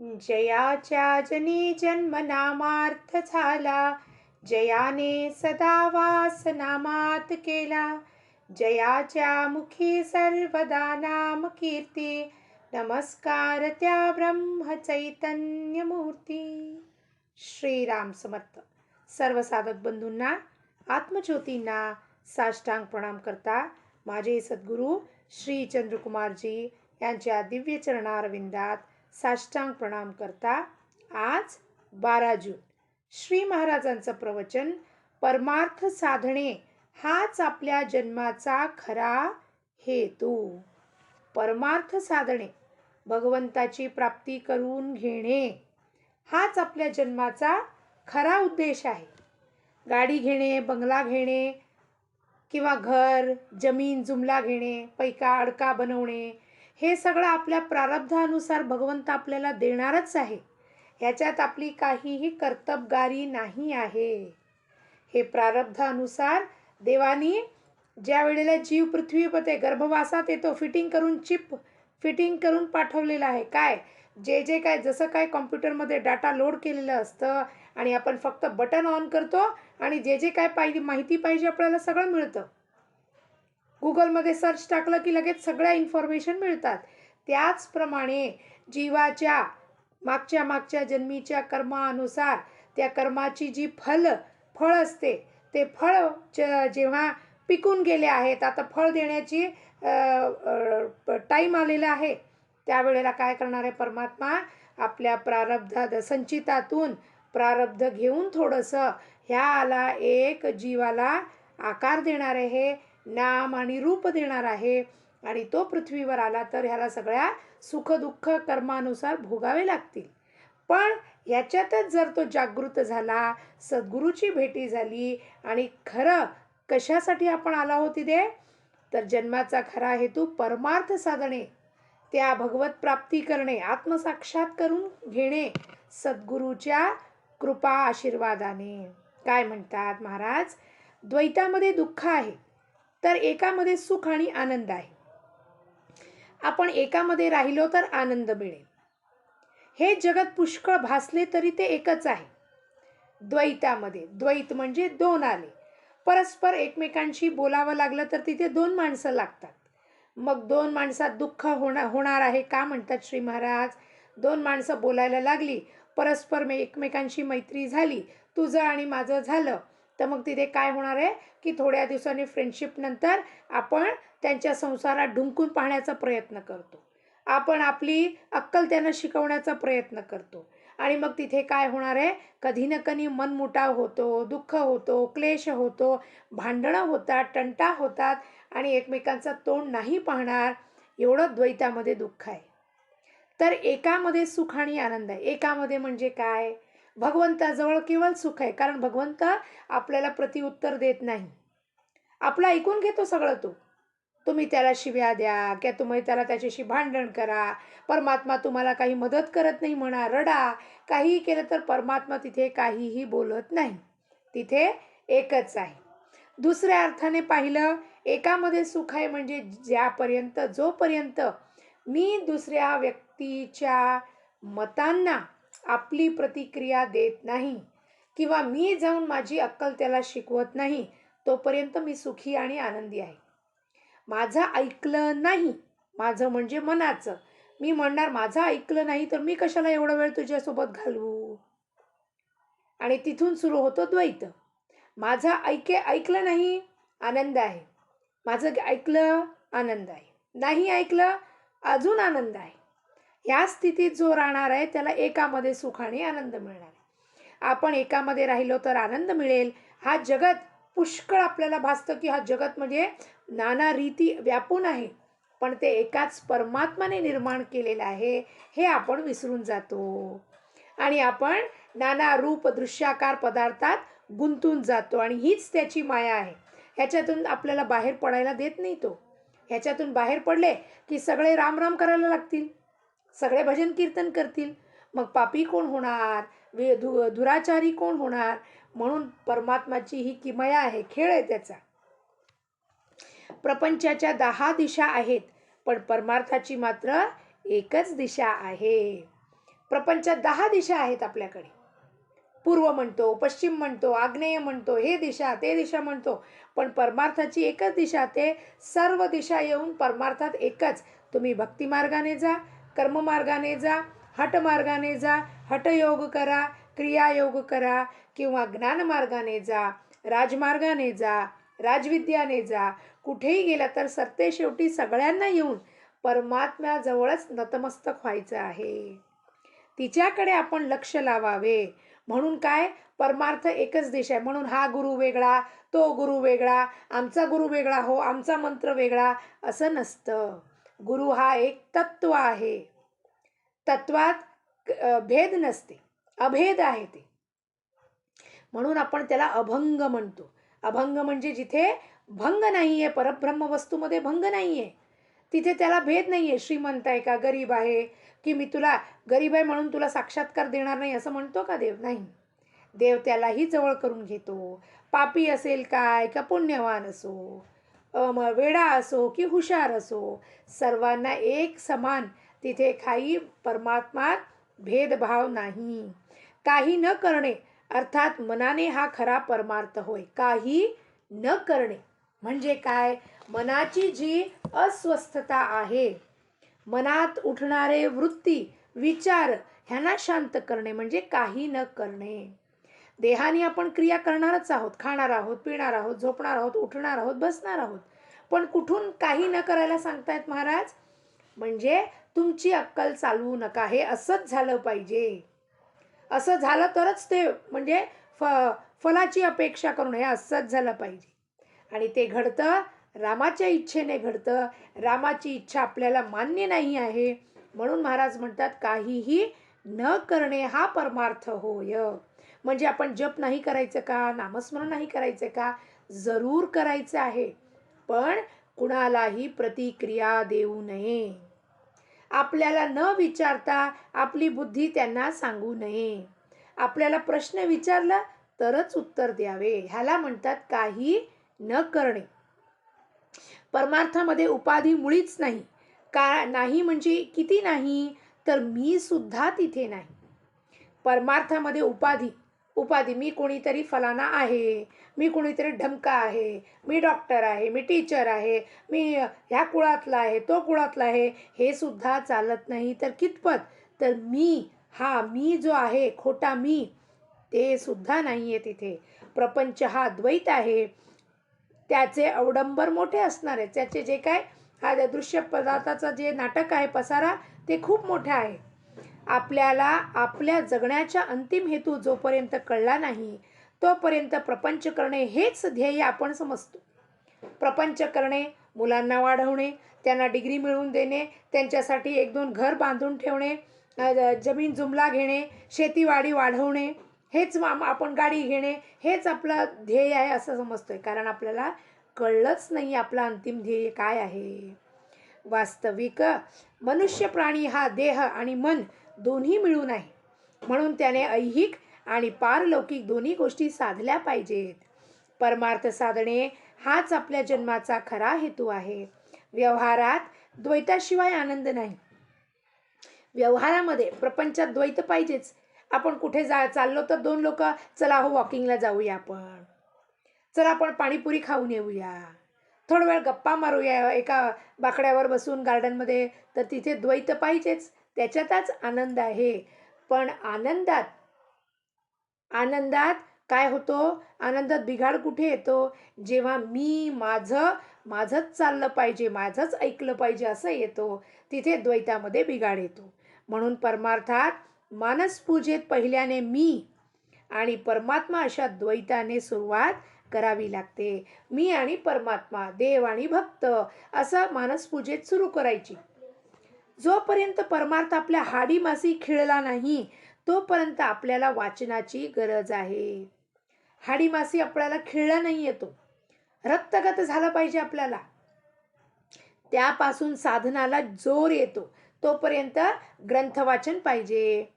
जयाच्या जनी जन्म नामार्थ झाला. जयाने सदा वास नामात केला. जयाच्या मुखी सर्वदा नाम कीर्ती. नमस्कार त्या ब्रह्म चैतन्य मूर्ती. श्रीराम समर्थ. सर्व साधक बंधूंना आत्मज्योतींना साष्टांग प्रणाम करता माझे सद्गुरू श्री चंद्रकुमारजी यांच्या दिव्य चरणारविंदात साष्टांग प्रणाम करता आज बारा जून. श्री महाराजांचं प्रवचन परमार्थ साधणे हाच आपल्या जन्माचा खरा हेतू. परमार्थ साधणे भगवंताची प्राप्ती करून घेणे हाच आपल्या जन्माचा खरा उद्देश आहे. गाडी घेणे बंगला घेणे किंवा घर जमीन जुमला घेणे पैका अडका बनवणे हे सगळं आपल्या प्रारब्धानुसार भगवंत आपल्याला देणारच आहे. ह्याच्यात आपली काहीही कर्तबगारी नाही आहे. हे प्रारब्धानुसार देवानी ज्या वेळेला जीव पृथ्वीपते गर्भवासात येतो फिटिंग करून चिप फिटिंग करून पाठवलेलं आहे. काय? जे जे काय जसं काय कॉम्प्युटरमध्ये डाटा लोड केलेलं असतं आणि आपण फक्त बटन ऑन करतो आणि जे जे काय पाहिजे माहिती पाहिजे आपल्याला सगळं मिळतं. गुगलमध्ये सर्च टाकलं की लगेच सगळ्या इन्फॉर्मेशन मिळतात. त्याचप्रमाणे जीवाच्या मागच्या मागच्या जन्मीच्या कर्मानुसार त्या कर्माची जी फल फळ असते ते फळ ज जेव्हा पिकून गेले आहेत आता फळ देण्याची टाईम आलेला आहे. त्यावेळेला काय करणार आहे परमात्मा? आपल्या प्रारब्धात संचितातून प्रारब्ध घेऊन थोडंसं ह्याला एक जीवाला आकार देणार आहे. नाम आणि रूप देणार आहे. आणि तो पृथ्वीवर आला तर ह्याला सगळ्या सुखदुःख कर्मानुसार भोगावे लागतील. पण ह्याच्यातच जर तो जागृत झाला सद्गुरूची भेटी झाली आणि खरं कशासाठी आपण आला हो तिथे? तर जन्माचा खरा हेतू परमार्थ साधणे त्या भगवत प्राप्ती करणे आत्मसाक्षात करून घेणे सद्गुरूच्या कृपा आशीर्वादाने. काय म्हणतात महाराज? द्वैतामध्ये दुःख आहे. तर एकामध्ये सुख आणि आनंद आहे. आपण एकामध्ये राहिलो तर आनंद मिळेल. हे जगत पुष्कळ भासले तरी ते एकच आहे. द्वैतामध्ये द्वैत म्हणजे दोन आले. परस्पर एकमेकांशी बोलावं लागलं तर तिथे दोन माणसं लागतात. मग दोन माणसात दुःख होणार होणार आहे का म्हणतात श्री महाराज? दोन माणसं बोलायला लागली परस्पर मे एकमेकांशी मैत्री झाली तुझं आणि माझं झालं. तर मग तिथे काय होणार आहे? की थोड्या दिवसांनी फ्रेंडशिपनंतर आपण त्यांच्या संसारात ढुंकून पाहण्याचा प्रयत्न करतो. आपण आपली अक्कल त्यांना शिकवण्याचा प्रयत्न करतो. आणि मग तिथे काय होणार आहे? कधी ना कधी मनमुटाव होतो दुःख होतो क्लेश होतो भांडणं होतात टंटा होतात आणि एकमेकांचा तोंड नाही पाहणार एवढं द्वैतामध्ये दुःख आहे. तर एकामध्ये सुख आणि आनंद आहे. एकामध्ये म्हणजे काय? भगवंताजवळ केवळ सुख आहे कारण भगवंत आपल्याला प्रतिउत्तर देत नाही. आपलं ऐकून घेतो सगळं तो. तुम्ही त्याला शिव्या द्या किंवा तुम्ही त्याला त्याच्याशी भांडण करा परमात्मा तुम्हाला काही मदत करत नाही म्हणा रडा. काहीही केलं तर परमात्मा तिथे काहीही बोलत नाही. तिथे एकच आहे. दुसऱ्या अर्थाने पाहिलं एकामध्ये सुख आहे म्हणजे ज्यापर्यंत जोपर्यंत मी दुसऱ्या व्यक्तीच्या मतांना आपली प्रतिक्रिया देत नाही. किंवा मी जाऊन माझी अक्कल त्याला शिकवत नाही तोपर्यंत मी सुखी आणि आनंदी आहे. माझं ऐकलं नाही माझं म्हणजे मनाचं. मी म्हणणार माझं ऐकलं नाही तर मी कशाला एवढा वेळ तुझ्यासोबत घालवू? आणि तिथून सुरू होतो द्वैत. माझं ऐके ऐकलं नाही आनंद आहे. माझं ऐकलं आनंद आहे. नाही ऐकलं अजून आनंद आहे. ह्या स्थितीत जो राहणार आहे त्याला एकामध्ये सुख आणि आनंद मिळणार आहे. आपण एकामध्ये राहिलो तर आनंद मिळेल. हा जगत पुष्कळ आपल्याला भासतं की हा जगत म्हणजे नाना रीती व्यापून आहे. पण ते एकाच परमात्माने निर्माण केलेलं आहे हे आपण विसरून जातो. आणि आपण नाना रूप दृश्याकार पदार्थात गुंतून जातो आणि हीच त्याची माया आहे. ह्याच्यातून आपल्याला बाहेर पडायला देत नाही तो. ह्याच्यातून बाहेर पडले की सगळे राम राम करायला लागतील. सगळे भजन कीर्तन करतील. मग पापी कोण होणार? वे धु दुराचारी कोण होणार? म्हणून परमात्माची ही किमया आहे. खेळ आहे त्याचा. प्रपंचाच्या दहा दिशा आहेत पण परमार्थाची मात्र एकच दिशा आहे. प्रपंचात दहा दिशा आहेत आपल्याकडे. पूर्व म्हणतो पश्चिम म्हणतो आग्नेय म्हणतो हे दिशा ते दिशा म्हणतो पण परमार्थाची एकच दिशा ते सर्व दिशा येऊन परमार्थात एकच. तुम्ही भक्तिमार्गाने जा कर्ममार्गाने जा हटमार्गाने जा हटयोग करा क्रियायोग करा किंवा ज्ञानमार्गाने जा राजमार्गाने जा राजविद्याने जा कुठेही गेला तर सत्ते शेवटी सगळ्यांना येऊन परमात्म्याजवळच नतमस्तक व्हायचं आहे. तिच्याकडे आपण लक्ष लावावे. म्हणून काय? परमार्थ एकच देश आहे. म्हणून हा गुरु वेगळा तो गुरु वेगळा आमचा गुरु वेगळा हो आमचा मंत्र वेगळा असं नसतं. गुरु हा एक तत्व आहे. तत्वात भेद नसते. अभेद आहे ते. म्हणून आपण त्याला अभंग म्हणतो. अभंग म्हणजे जिथे भंग नाही आहे परब्रह्म वस्तूमध्ये भंग नाही आहे तिथे त्याला भेद नाही आहे श्रीमंत आहे का गरीब आहे की मी तुला गरीब आहे म्हणून तुला साक्षात्कार देणार नाही असं म्हणतो का देव? नाही. देव त्यालाही जवळ करून घेतो. पापी असेल काय का पुण्यवान असो? वेडा असो की हुशार असो सर्वांना एक समान तिथे काही परमात्मात भेदभाव नाही. काही न करणे अर्थात मनाने हा खरा परमार्थ होय. काही न करणे म्हणजे काय? मनाची जी अस्वस्थता आहे मनात उठणारे वृत्ती विचार ह्यांना शांत करणे म्हणजे काही न करणे. देहाने आपण क्रिया करणारच आहोत खाणार आहोत पिणार आहोत झोपणार आहोत उठणार आहोत बसणार आहोत. पण कुठून काही न करायला सांगतायत महाराज? म्हणजे तुमची अक्कल चालवू नका. हे असंच झालं पाहिजे. असं झालं तरच ते म्हणजे फ फलाची अपेक्षा करून हे असंच झालं पाहिजे. आणि ते घडतं रामाच्या इच्छेने घडतं. रामाची इच्छा आपल्याला मान्य नाही आहे. म्हणून महाराज म्हणतात काहीही न करणे हा परमार्थ होय. म्हणजे आपण जप नाही करायचं का? नामस्मरण नाही करायचं का? जरूर करायचं आहे. पण कुणालाही प्रतिक्रिया देऊ नये. आपल्याला न विचारता आपली बुद्धी त्यांना सांगू नये. आपल्याला प्रश्न विचारला तरच उत्तर द्यावे. ह्याला म्हणतात काही न करणे. परमार्थामध्ये उपाधी मुळीच नाही. का नाही म्हणजे किती नाही? तर मी सुद्धा तिथे नाही. परमार्थामध्ये उपाधी उपाधी मी कोणीतरी फलाना आहे मी कोणीतरी ढमका आहे मी डॉक्टर आहे मी टीचर आहे मी ह्या कुळातला आहे तो कुळातला आहे हे सुद्धा चालत नाही. तर कितपत? तर मी हा मी जो आहे खोटा मी ते सुद्धा नाही आहे तिथे. प्रपंच हा द्वैत आहे. त्याचे अवडंबर मोठे असणार आहे त्याचे जे काय हा दृश्य पदार्थाचं जे नाटक आहे पसारा ते खूप मोठं आहे. आपल्याला आपल्या जगण्याच्या अंतिम हेतू जोपर्यंत कळला नाही तोपर्यंत प्रपंच करणे हेच ध्येय आपण समजतो. प्रपंच करणे मुलांना वाढवणे त्यांना डिग्री मिळवून देणे त्यांच्यासाठी एक दोन घर बांधून ठेवणे जमीन जुमला घेणे शेतीवाडी वाढवणे हेच मा- आपण गाडी घेणे हेच आपलं ध्येय आहे असं समजतो आहे कारण आपल्याला कळलंच नाही आपलं अंतिम ध्येय काय आहे. वास्तविक मनुष्य प्राणी हा देह आणि मन दोन्ही मिळून आहे म्हणून त्याने ऐहिक आणि पारलौकिक दोन्ही गोष्टी साधल्या पाहिजेत. परमार्थ साधणे हाच आपल्या जन्माचा खरा हेतू आहे. व्यवहारात द्वैताशिवाय आनंद नाही. व्यवहारामध्ये प्रपंचात द्वैत पाहिजेच. आपण कुठे जा चाललो तर दोन लोक चला हो वॉकिंगला जाऊया आपण. चला आपण पाणीपुरी खाऊन येऊया. थोडा वेळ गप्पा मारूया एका बाकड्यावर बसून गार्डनमध्ये तर तिथे द्वैत पाहिजेच. त्याच्यातच आनंद आहे. पण आनंदात आनंदात काय होतो? आनंदात बिघाड कुठे येतो? जेव्हा मी माझं माझंच चाललं पाहिजे माझंच ऐकलं पाहिजे असं येतो तिथे द्वैतामध्ये बिघाड येतो. म्हणून परमार्थात मानसपूजेत पहिल्याने मी आणि परमात्मा अशा द्वैताने सुरुवात करावी लागते. मी आणि परमात्मा देव आणि भक्त असं मानसपूजेत सुरू करायची. जोपर्यंत परमार्थ आपल्या हाडीमासी खिळला नाही तोपर्यंत आपल्याला वाचनाची गरज आहे. हाडीमासी आपल्याला खिळला नाही येतो रक्तगत झालं पाहिजे आपल्याला. त्यापासून साधनाला जोर येतो. तोपर्यंत ग्रंथवाचन पाहिजे.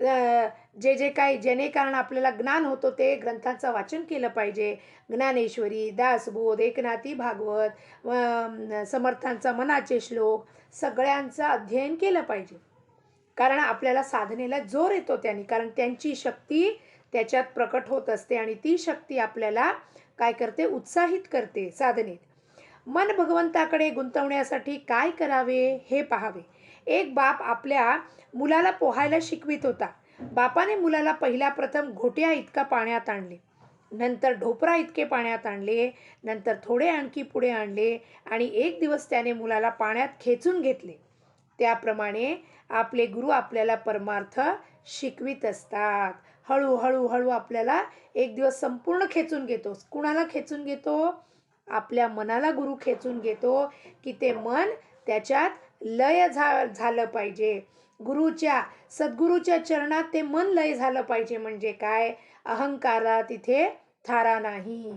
जे जे काही जेणे कारण आपल्याला ज्ञान होतं ते ग्रंथांचं वाचन केलं पाहिजे. ज्ञानेश्वरी दासबोध एकनाथी भागवत समर्थांचा मनाचे श्लोक सगळ्यांचं अध्ययन केलं पाहिजे. कारण आपल्याला साधनेला जोर येतो त्यांनी. कारण त्यांची शक्ती त्याच्यात प्रकट होत असते आणि ती शक्ती आपल्याला काय करते? उत्साहित करते साधनेत. मन भगवंताकडे गुंतवण्यासाठी काय करावे? हे पाहावे. एक बाप आपल्या मुलाला पोहायला शिकवित होता. बापाने मुलाला पहिल्या प्रथम घोट्या इतका पाण्यात आणले. नंतर ढोपरा इतके पाण्यात आणले. नंतर थोडे आणखी पुढे आणले आणि एक दिवस त्याने मुलाला पाण्यात खेचून घेतले. त्याप्रमाणे आपले गुरु आपल्याला परमार्थ शिकवित असतात. हळूहळू हळू आपल्याला एक दिवस संपूर्ण खेचून घेतो. कुणाला खेचून घेतो? आपल्या मनाला गुरु खेचून घेतो की ते मन त्याच्यात लय झा झालं पाहिजे. गुरुच्या सद्गुरूच्या चरणात ते मन लय झालं पाहिजे म्हणजे काय? अहंकारा तिथे थारा नाही.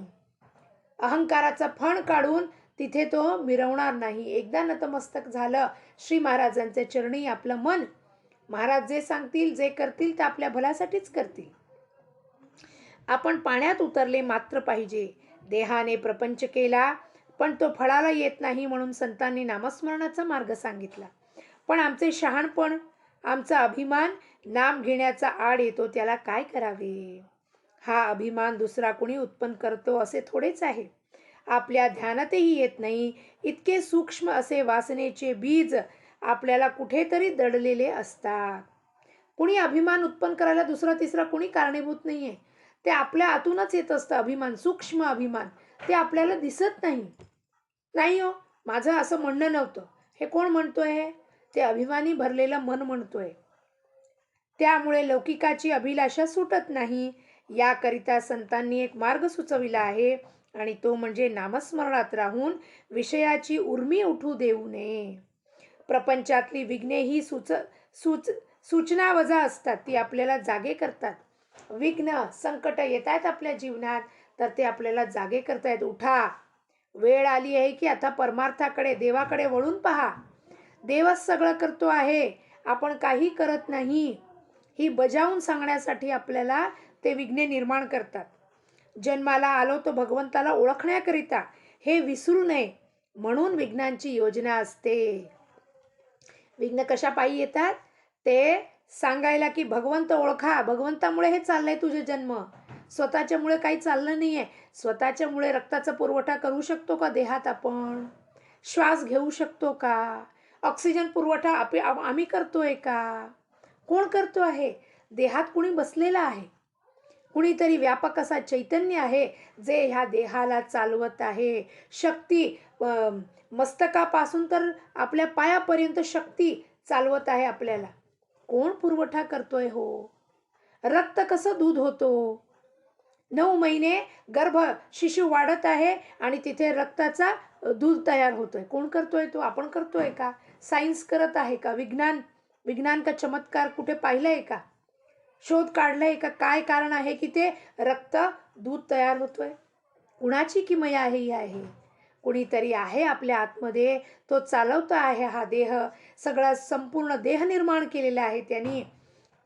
अहंकाराचा फण काढून तिथे तो मिरवणार नाही. एकदा नतमस्तक झालं श्री महाराजांचे चरणी आपलं मन. महाराज जे सांगतील जे करतील ते आपल्या भलासाठीच करतील. आपण पाण्यात उतरले मात्र पाहिजे. देहाने प्रपंच केला पण तो फळाला येत नाही म्हणून संतांनी नामस्मरणाचा मार्ग सांगितला. पण आमचे शहाणपण आमचा अभिमान नाम घेण्याचा आड येतो त्याला काय करावे? हा अभिमान दुसरा कुणी उत्पन्न करतो असे थोडेच आहे. आपल्या ध्यानातही येत नाही. इतके सूक्ष्म असे वासनेचे बीज आपल्याला कुठेतरी दडलेले असतात. कुणी अभिमान उत्पन्न करायला दुसरा तिसरा कुणी कारणीभूत नाही आहे ते आपल्या आतूनच येत असतं. अभिमान सूक्ष्म अभिमान ते आपल्याला दिसत नाही. नाही हो माझं असं म्हणणं नव्हतं. हे कोण म्हणतो आहे ते अभिमानी भरलेलं मन म्हणतोय. त्यामुळे लौकिकाची अभिलाषा सुटत नाही. याकरिता संतांनी एक मार्ग सुचविला आहे आणि तो म्हणजे नामस्मरणात राहून विषयाची उर्मी उठू देऊ नये. प्रपंचातली विघ्ने ही सुच सुच सूचना वजा असतात ती आपल्याला जागे करतात. विघ्न संकट येत आहेत आपल्या जीवनात तर ते आपल्याला जागे करतायत. उठा! वेळ आली आहे की आता परमार्थाकडे देवाकडे वळून पहा. देवच सगळं करतो आहे आपण काही करत नाही. ही बजावून सांगण्यासाठी आपल्याला ते विघ्ने निर्माण करतात. जन्माला आलो तो भगवंताला ओळखण्याकरिता हे विसरू नये म्हणून विघ्नांची योजना असते. विघ्न कशा पायी येतात? ते सांगायला की भगवंत ओळखा. भगवंतामुळे हे चाललंय तुझे जन्म. स्वतःच्यामुळे काही चाललं नाही आहे स्वतःच्यामुळे रक्ताचा पुरवठा करू शकतो का देहात आपण? श्वास घेऊ शकतो का? ऑक्सिजन पुरवठा आप आम्ही करतो आहे का? कोण करतो आहे? देहात कुणी बसलेला आहे? कुणीतरी व्यापक असा चैतन्य आहे जे ह्या देहाला चालवत आहे. शक्ती मस्तकापासून तर आपल्या पायापर्यंत शक्ती चालवत आहे आपल्याला. कोण पुरवठा करतोय हो? रक्त कसं दूध होतो? नऊ महिने गर्भ शिशू वाढत आहे आणि तिथे रक्ताचा दूध तयार होतोय. कोण करतोय तो? आपण करतोय का? सायन्स करत आहे का? विज्ञान विज्ञान का चमत्कार कुठे पाहिलंय का? शोध काढलाय का? काय कारण आहे की ते रक्त दूध तयार होतोय? कुणाची किमया आहे ही आहे? कुणीतरी आहे आपल्या आतमध्ये. तो चालवतो आहे हा देह. सगळा संपूर्ण देह निर्माण केलेला आहे त्यांनी.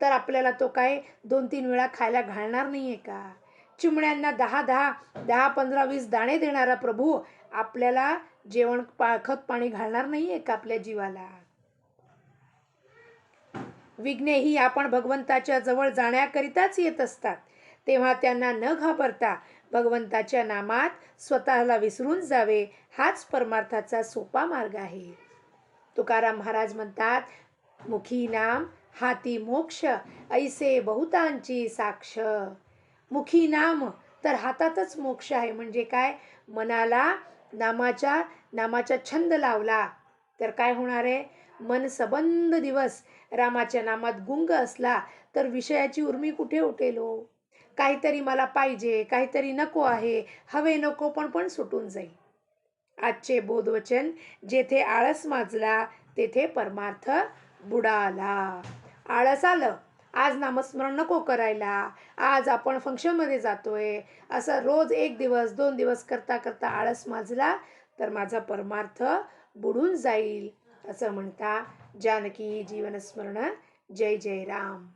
तर आपल्याला तो काय दोन तीन वेळा खायला घालणार नाही आहे का? चिमण्यांना दहा दहा दहा पंधरा वीस दाणे देणारा प्रभू आपल्याला जेवण पा खत पाणी घालणार नाही आहे का आपल्या जीवाला? विघ्ने ही आपण भगवंताच्या जवळ जाण्याकरिताच येत असतात. तेव्हा त्यांना न घाबरता भगवंताच्या नामात स्वतःला विसरून जावे हाच परमार्थाचा सोपा मार्ग आहे. तुकाराम महाराज म्हणतात मुखी नाम हाती मोक्ष ऐसे बहुतांची साक्ष. मुखी नाम तर हातातच मोक्ष आहे. म्हणजे काय? मनाला नामाच्या नामाचा छंद लावला. तर काय होणार आहे? मन सबंध दिवस रामाच्या नामात गुंग असला तर विषयाची उर्मी कुठे उठेल? हो काहीतरी मला पाहिजे काहीतरी नको आहे. हवे नको पण पण सुटून जाईल आजचे बोधवचन जेथे आळस माजला तेथे परमार्थ बुडाला. आळस आलं आज नामस्मरण नको करायला. आज आपण फंक्शनमध्ये जातोय. असं रोज एक दिवस दोन दिवस करता करता आळस माजला तर माझा परमार्थ बुडून जाईल असं म्हणता जानकी जीवनस्मरण. जय जय राम.